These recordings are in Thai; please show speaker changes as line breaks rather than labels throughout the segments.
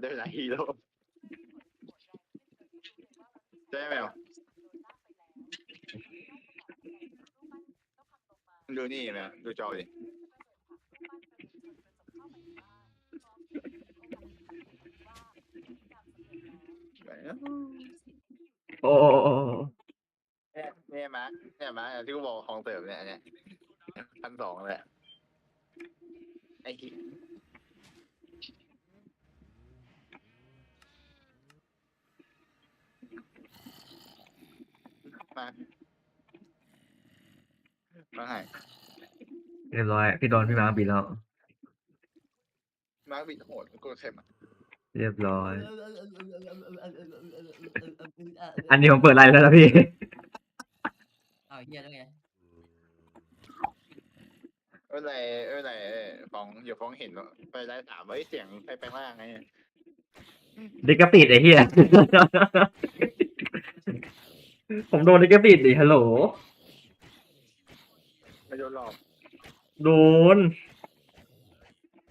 ได้เวลาฮีโร่ใช่ไหมวะดูนี่ไหมดูจอดิไหนอะ
โอ้โอ้โอ้โอ้
เนี่ยเนี่ยมาเนี่ยมาที่กูบอกของเสริมเนี่ยเนี่ยพันสองเลยอะไอ้ขี้มา มาให้
เรียบร้อย พี่โดนพี่มาร์คบินแล้ว
มาร์คบิดโหดกูเข็มอะ
เรียบร้อย อันนี้ผมเปิดไลน์แล้วนะพี่
อ้าวเฮียแล้วไง
เออไรเออไรเออฟ้องอย่าฟ้องเห็นหรอกไปไล่ถามว่าไอ้เสียงใครแปลงร่างไง
ดิกระปิดไอ้เหี้ย ผมโดนดิกระปิดดิฮัลโหล
ไม่โดนหลอก
โดน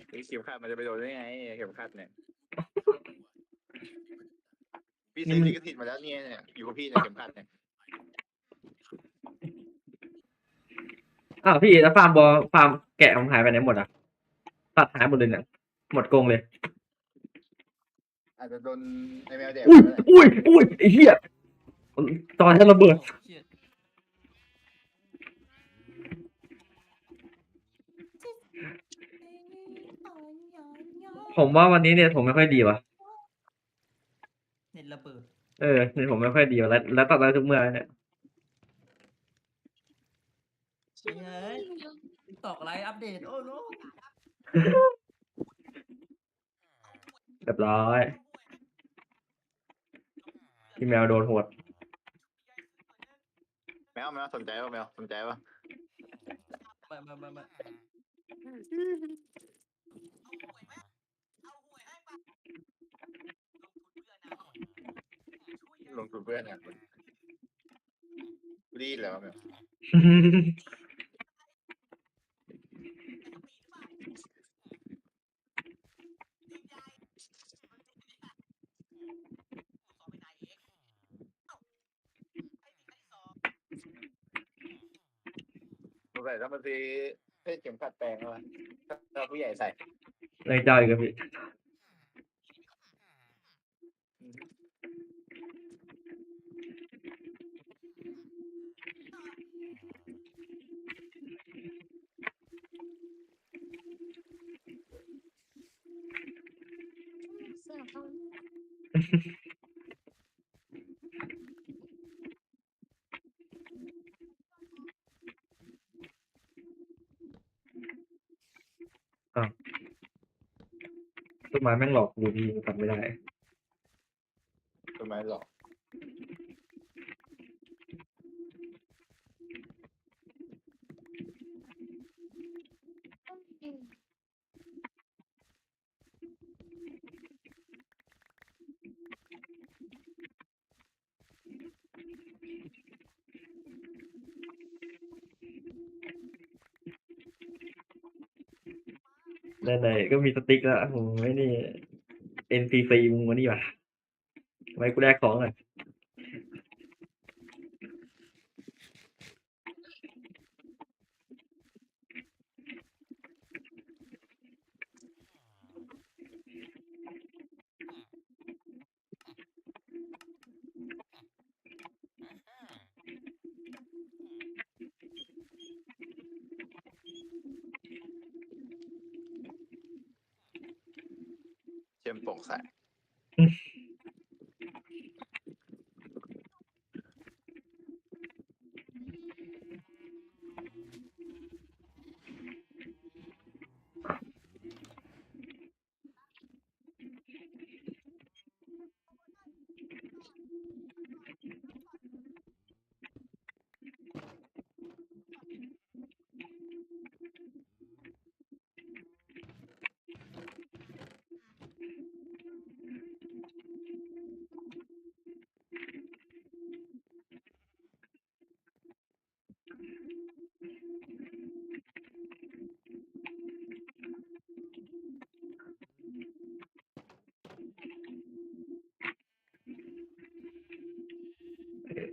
ไอ้เข็มขัดมันจะไปโดนได้ไงเข็มขัดเนี่ยพี่ซื้อลิขสิทธิ์มาแล้วเนี่ยเนี่ยอยู่กับพี่เนี่ยเข็มขัดเนี่ย
อ้าวพี่แล้วฟาร์มบอฟาร์มแกะผมหายไปไหนหมดอะตัดหายหมดเลยเนี่ยหมดกรงเลย
อาจจะโดนไอแมวแดก
อุ้ย
ไปแล้วแหละ
อุ้ยอุ้ยไอ้เหี้ยตอนที่ระเบิด ผมว่าวันนี้เนี่ยผมไม่ค่อยดีว่ะ
เน็ตระเบิด
เออเนี่ยผมไม่ค่อยดีว่ะแล้วแล้วตัดได้ทุกเมื่อเนี่ย
เฮ้ยตอกไลน์อัปเดต โอ้โน
เรียบร้อยพี่แมวโดนโหด
แมวแมวสนใจป่ะแมวสนใจป่ะ
มามามามา
ลงทุนเพื่อนอะรีดแล้วแมวสงสัยต้องมาซื้อเส้นเข็มขัดแปลงมั้ยถ้าผู้ใหญ่ใส่
ในเจ้าอีกครับพี่ ต้นไม้แม่งหลอกกูพี่ทำไม่ได้
ต้นไม้หรอก
ได้ไหนก็มีสติ๊กแล้วโอ้ยนี่ NPC มึงวันนี้ว่ะทำไมกูแลกของอะ
เชื่อ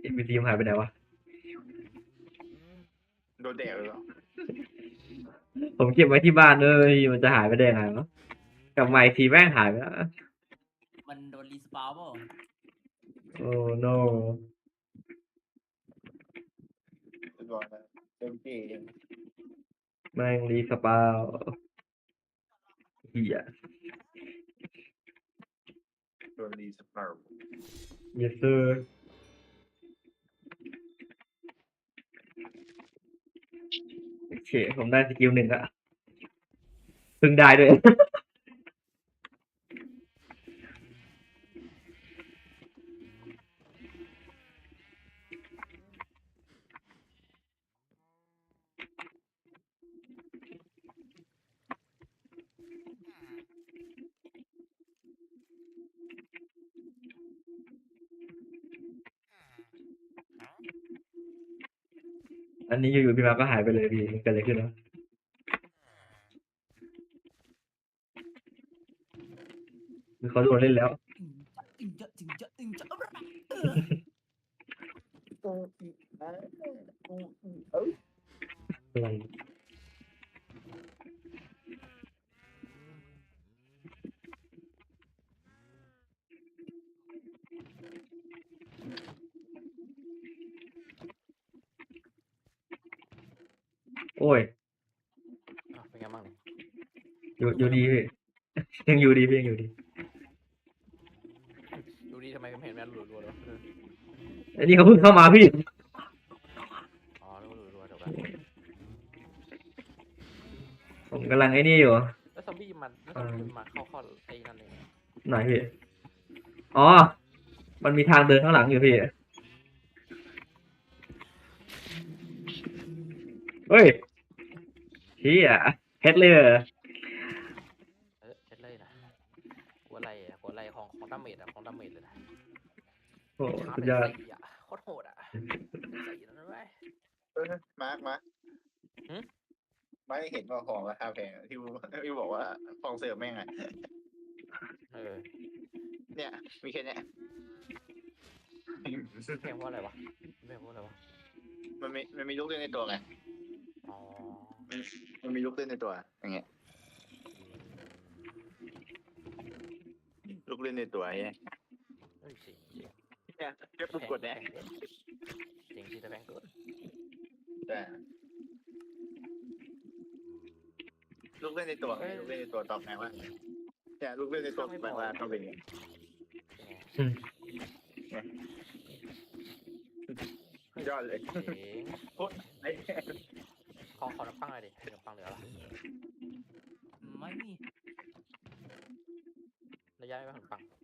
อ็นพีซีหายไปไหนวะ
โดนแดดเลยเหรอ
ผมเก็บไว้ที่บ้านเลย มันจะหายไปได้ยังไงวะกลับมาอีกทีแม่งหายไปแล้ว
มันโดนรีสปาวเปล่า
โอ้ no
บอกนะเต็มที่
แม่งรีสปาวเฮีย
โดนรีสปาร์
yes sir โอเคผมได้สกิลหนึ่งอะเพิ่งได้ด้วย นนี้อยู่ๆพี่มาก็หายไปเลยพี่มันเกิดอะไรขึ้นวะคือเขาโดนเล่นแล้ว
อึงจะอึงจะอึงจะอึงจะเออ
อะไรโอ้ย
อ้าวเป็นไงบ้างเนี่ย
อยู่อยู่ดีพี่ ยังอยู่ดีพี่ยังอยู่ดี
ดูดีทำไมไม่เห็นแม่รัวๆเลยวะเออ
อันนี้เขาเพิ่งเข้ามาพี่
อ๋อแล้วรัวๆเดี๋ยวกัน
ผมกำลังไอ้นี่อยู่
แล้วซอมบี้มันแล้วซอมบี้มันมาเข้าเข้าไอ้นั่นเอง
ไหนพี่ อ๋อ มันมีทางเดินข้างหลังอยู่พี่ เฮ้ยเฮียเฮ็ดเลยเหรอ
เออเช็ดเลยนะหัวไหล่อะหัวไหล่ของของดาเมจอะของดาเมจเลยนะ
โอ้
ชาร์
สุ
จ
ดยอด
ใส่อะโคตรโหดอะใส่นั่นไว้
เออมาร์กมาร์ก
หึ
มาร์กเห็นว่าของราคาแพงอะที่ที่บอกว่าฟองเสิร์ฟแม่งอะ
เออ
เนี่ย มีแค่เนี้ย
เพลงว่าอะไรวะเพลงว่าอะไรวะ
มันมีมันมีลูกเล่นในตัวไง
อ๋อ
มันมีลูกเล่นในตัว อย่างเงี้ย ลูกเล่นในตัวไง
เอ้ยสิเจ๋ง
เนี่ยแค่ปุ่มกดเนี่ย
เจ๋งจริงแต่แพงเกิน
แต่ลูกเล่นในตัวไงลูกเล่นในตัวตอบแทนว่าเนี่ยลูกเล่นในตัวแปลว่าต้องเป็นอย่างเงี้ย
เป็นไง
ยอดเลย
เจ๋ง
ไอ้
ขอขอน้ำปังหน่อยดิน้ำปังเหลือละ
ไม่มี
ระยะไม่ขนมปัง